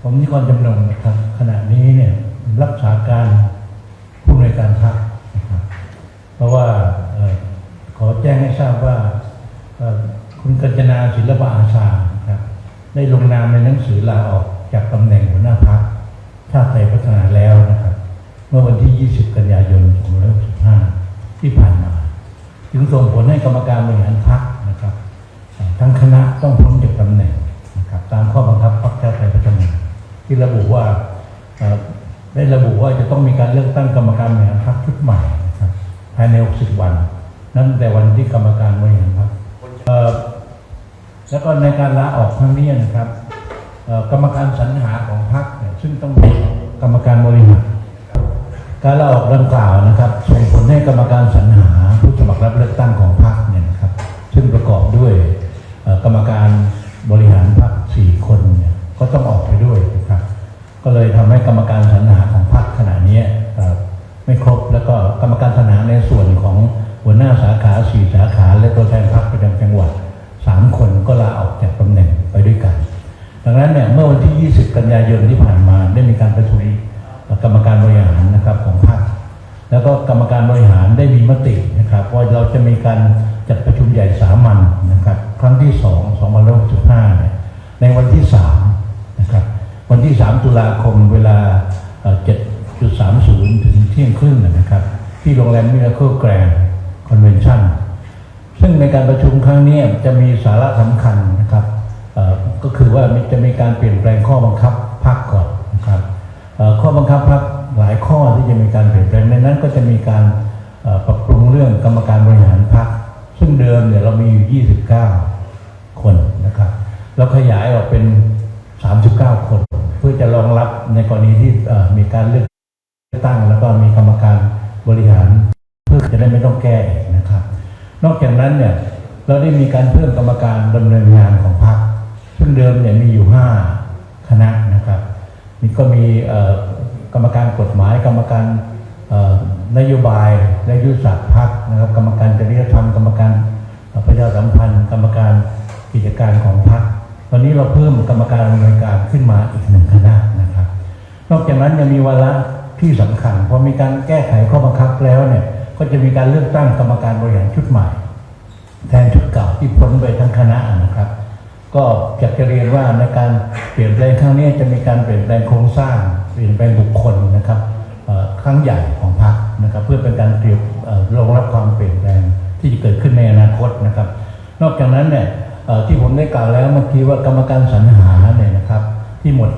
ผมนิกรจำนงนะครับ ขณะนี้เนี่ยรักษาการผู้อำนวยการพักนะครับเพราะว่าออขอแจ้งให้ทราบว่าคุณกัญจนาศิลปะอาชาครับได้ลงนามในหนังสือลาออกจากตำแหน่งหัวหน้าพักชาติไทยพัฒนาแล้วนะครับ เมื่อวันที่ 20 กันยายน 2565 ที่ผ่านมา จึงส่งผลให้กรรมการบริหารพักนะครับ ทั้งคณะต้องพ้นจากตำแหน่ง ตามข้อบังคับพรรคชาติไทยพัฒนาที่ระบุว่าได้ระบุว่าจะต้องมีการเลือกตั้งกรรมการบริหารพักชุดใหม่นะครับภายใน 60 วัน นั่นแต่วันที่กรรมการบริหารพักแล้วก็ในการลาออกครั้งนี้นะครับกรรมการสรรหาของพรรคซึ่งต้องมีกรรมการบริหารการลาออกดังกล่าวนะครับส่งผลให้กรรมการสรรหา ทำให้กรรมการสรรหาของพรรคขณะนี้ไม่ครบแล้วก็กรรมการสรรหาในส่วนของหัวหน้าสาขาสี่สาขา และตัวแทนพรรคประจำจังหวัดสามคนก็ลาออกจากตำแหน่งไปด้วยกัน ดังนั้นเนี่ยเมื่อวันที่ 20 กันยายนที่ผ่านมาได้มีการประชุมกรรมการบริหารนะครับของพรรคแล้วก็กรรมการบริหารได้มีมตินะครับว่าเราจะมีการจัดประชุมใหญ่สามัญนะครับ ครั้งที่ 2 2565เนี่ยในวันที่ 3 ที่ 3 ตุลาคมเวลาเอ่อ7.30 ถึงเที่ยงครึ่งนะครับ ที่โรงแรมมิราเคิลแกรนด์คอนเวนชั่นซึ่งในการประชุมครั้งนี้จะมีสาระสำคัญนะครับก็คือว่าจะมีการเปลี่ยนแปลงข้อบังคับพรรคก่อนนะครับข้อบังคับพรรคหลายข้อที่จะมีการเปลี่ยนแปลงในนั้นก็จะมีการปรับปรุงเรื่องกรรมการบริหารพรรคซึ่งเดิมเนี่ยเรามีอยู่ 29 คนนะครับเราขยายออกเป็น 39 คน พื่อจะรองรับในกรณีที่มีการเลือกตั้ง แล้วก็มีกรรมการบริหาร เพื่อจะได้ไม่ต้องแก้นะครับ นอกจากนั้นเนี่ยเราได้มีการเพิ่มกรรมการดำเนินงานของพรรคซึ่งเดิมเนี่ยมีอยู่ 5 คณะนะครับนี่ก็มีกรรมการกฎหมาย กรรมการนโยบายและยุทธศาสตร์พรรคนะครับ กรรมการจริยธรรมกรรมการประชาสัมพันธ์ กรรมการกิจการของพรรค ตอนนี้เราเพิ่มกรรมการดำเนินการขึ้นมาอีกหนึ่งคณะนะครับ นอกจากนั้นยังมีวาระที่สำคัญพอมีการแก้ไขข้อบังคับแล้วเนี่ยก็จะมีการเลือกตั้งกรรมการบริหารชุดใหม่ แทนชุดเก่าที่พ้นไปทั้งคณะนะครับ ก็อยากจะเรียนว่าในการเปลี่ยนแปลงครั้งนี้จะมีการเปลี่ยนแปลงโครงสร้าง เปลี่ยนแปลงบุคคลนะครับครั้งใหญ่ของพรรคนะครับเพื่อเป็นการเตรียมรองรับความเปลี่ยนแปลงที่จะเกิดขึ้นในอนาคตนะครับ นอกจากนั้นเนี่ย ที่ผมได้กล่าวแล้วเมื่อกี้ว่ากรรมการสรรหาเนี่ยนะครับ ที่หมด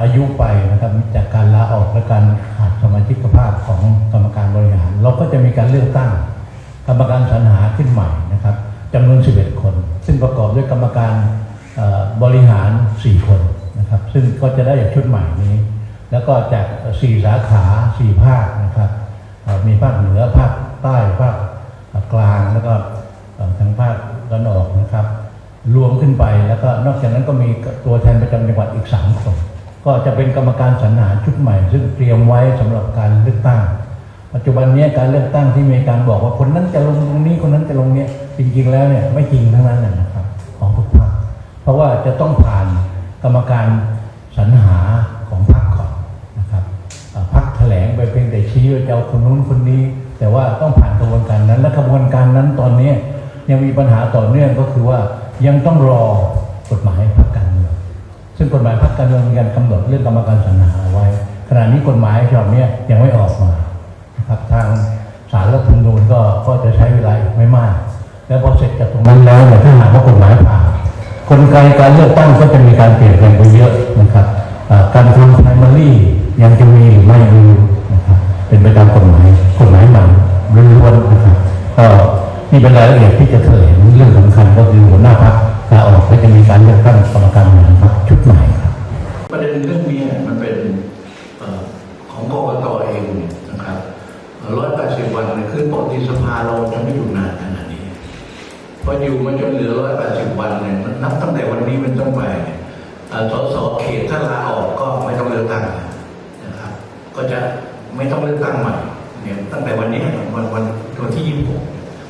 อายุไปนะครับจากการลาออกและการขาดสมาชิกภาพของกรรมการบริหาร เราก็จะมีการเลือกตั้ง กรรมการสรรหาขึ้นใหม่นะครับจำนวน 11 คน ซึ่งประกอบด้วยกรรมการบริหาร 4 คนนะครับ ซึ่งก็จะได้จากชุดใหม่นี้ แล้วก็จาก 4 สาขา 4 ภาคนะครับมีภาคเหนือภาคใต้ภาคกลางแล้วก็ทางภาคตะวันออกนะครับ รวมขึ้นไปแล้วก็นอกจากนั้นก็มีตัวแทนประจำจังหวัดอีก3คนก็จะเป็นกรรมการสรรหาชุดใหม่ ซึ่งเตรียมไว้สำหรับการเลือกตั้ง ปัจจุบันนี้การเลือกตั้งที่มีการบอกว่าคนนั้นจะลงตรงนี้คนนั้นจะลงเนี้ยจริงๆแล้วเนี่ยไม่จริงทั้งนั้นนะครับของทุกพรรคเพราะว่าจะต้องผ่านกรรมการสรรหาของพรรคก่อนนะครับพรรคแถลงไปเพียงแต่ชี้ว่าจะเอาคนนู้นคนนี้ แต่ว่าต้องผ่านกระบวนการนั้นและกระบวนการนั้นตอนนี้ ยังมีปัญหาต่อเนื่องก็คือว่ายังต้องรอกฎหมายพรรคการเมืองซึ่งกฎหมายพรรคการเมืองมีการกำหนดเรื่องกรรมการสรรหาไว้ ขณะนี้กฎหมายฉบับนี้ยังไม่ออกมานะครับทางศาลรัฐธรรมนูญก็ก็จะใช้เวลาไม่มาก แล้วพอเสร็จจากตรงนั้นแล้วเนี่ยถ้าหากว่ากฎหมายผ่านกลไกการเลือกตั้งก็จะมีการเปลี่ยนแปลงไปเยอะนะครับการทำ primary ยังจะมีหรือไม่ไมีนะครับเป็นไปตามกฎหมายกฎี่เป็นรายละเอียดที่จะแถลงเรื่องสำคัญก็คือหัวหน้าพรรคลาออกและจะมีการเลือกตั้งกรรมการบริหารพรรคชุดใหม่ครับประเด็นเรื่องนี้เมียมันเป็นอของกกตเองนะครับร้อยแปดสิบวันเนี่ยคือปกติสภาเราจะไม่อยู่นานขนาดนี้พออยู่มาจนเหลือร้อยแปดสิบวันเนี่ยนับตั้งแต่วันนี้เป็นต้นไปสสเขตถ้าลาออกก็ไม่ต้องเลือกตั้งนะครับ ก็จะไม่ต้องเลือกตั้งใหม่เนี่ยตั้งแต่วันนี้วันวันวันที่ยี่สิบหก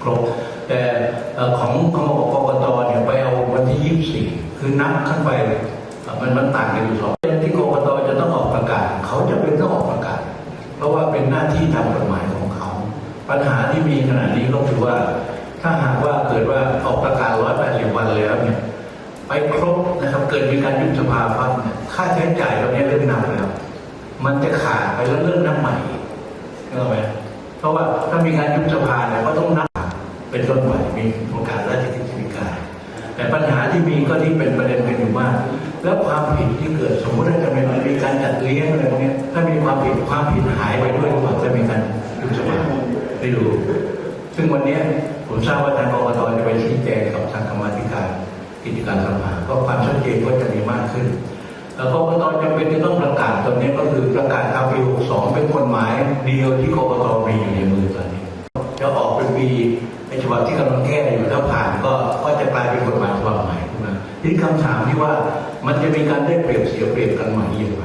ครบ แต่เอ่อของของกกตเนี่ยไปเอาวันที่ยี่สิบสี่ คือนับขึ้นไปมันมันต่างกันอยู่สองเรื่องที่กรกตจะต้องออกประกาศ เขาจะเป็นต้องออกประกาศ เพราะว่าเป็นหน้าที่ตามกฎหมายของเขา ปัญหาที่มีขณะนี้ก็คือว่า ถ้าหากว่าเกิดว่าออกประกาศ180วันแล้วเนี่ยไปครบนะครับเกิดมีการยุบสภาพัฒน์เนี่ยค่าใช้จ่ายตรงนี้เริ่มหนักแล้วมันจะขาดไปแล้วเริ่มนับใหม่เข้าไหมเพราะว่าถ้ามีการยุบสภาเนี่ยก็ต้องนับเป็นต้นไปมีโอกาสราชกิจสิการ แต่ปัญหาที่มี ก็ที่เป็นประเด็นกันอยู่ว่า แล้วความผิดที่เกิดสมมติถ้าจะมีมีการจัดเลี้ยงอะไรพวกนี้ถ้ามีความผิดความผิดหายไปด้วยหรือเปล่าจะมีการยุบสภาได้ดู ซึ่งวันนี้ผมทราบว่าทางกรกตจะไปชี้แจงกับทางกรรมธิการกิจการสภาก็ความชัดเจนก็จะมีมากขึ้น แล้วกรกตจำเป็นจะต้องประกาศตรงนี้ก็คือประกาศตาปี62เป็นกฎหมายเดียวที่กรกตมีอยู่ในมือตอนนี้จะออกเป็นปีในฉบับที่กำลังแก้อยู่ถ้าผ่านก็ก็จะกลายเป็นกฎหมายฉบับใหม่ ขึ้นมาทีนี้คำถามที่ว่ามันจะมีการได้เปรียบเสียเปรียบกันใหม่อย่างไร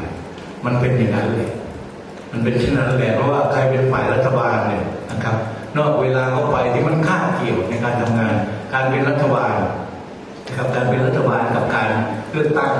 มันเป็นอย่างนั้นเลย มันเป็นเช่นนั้นแหละเพราะว่าใครเป็นฝ่ายรัฐบาลเนี่ยนะครับ นอกเวลาเข้าไปที่มันคาดเกี่ยวในการทำงาน การเป็นรัฐบาลนะครับการเป็นรัฐบาลกับการเลือกตั้ง